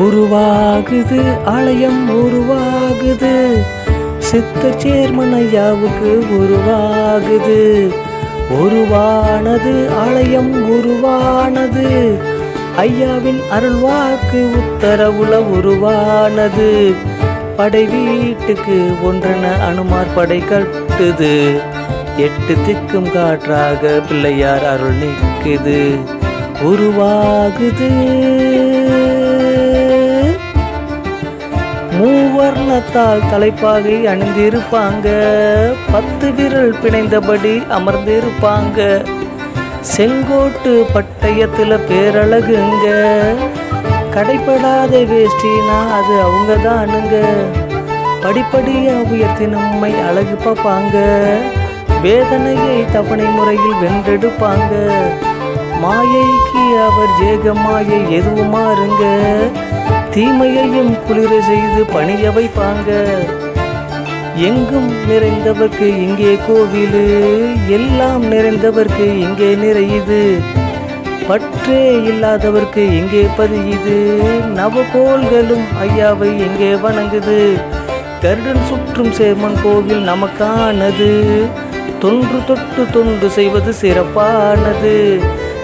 உருவாகுது ஆலயம் உருவாகுது. சித்த சேர்மன் ஐயாவுக்கு உருவாகுது. உருவானது ஆலயம் உருவானது. ஐயாவின் அருள்வாக்கு உத்தரவுல உருவானது. படை வீட்டுக்கு ஒன்றென அனுமார் படை கட்டுது. எட்டு திக்கும் காற்றாக பிள்ளையார் அருள் நிற்குது உருவாகுது. மூவர்ணத்தால் தலைப்பாகை அணிந்திருப்பாங்க. பத்து விரல் பிணைந்தபடி அமர்ந்திருப்பாங்க. செங்கோட்டு பட்டயத்தில் பேரழகுங்க. கடைப்படாத வேஷ்டினா அது அவங்க தானுங்க படிப்படியாக உயர்த்தி நம்மை அழகு பார்ப்பாங்க. வேதனையை தவணை முறையில் வென்றெடுப்பாங்க. மாயைக்கு அவர் ஜேக மாயை எதுவுமா இருங்க தீமையையும் குளிர செய்து பணிய வைப்பாங்க எங்கும் நிறைந்தவர்க்கு இங்கே கோவிலு எல்லாம் நிறைந்தவர்க்கு இங்கே நிறையுது. பற்றே இல்லாதவர்க்கு இங்கே பதியுது. நவகோள்களும் ஐயாவை இங்கே வணங்குது. கருடன் சுற்றும் சேர்மன் கோவில் நமக்கானது. தொன்று தொட்டு தொண்டு செய்வது சிறப்பானது.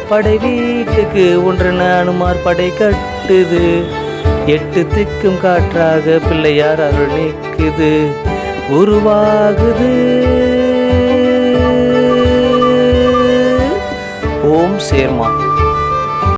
படை வீட்டுக்கு ஒன்றென அனுமார் படை கட்டுது. எட்டு திக்கும் காற்றாக பிள்ளையார் அருள் நிற்குது உருவாகுது. ஓம் சேர்மா.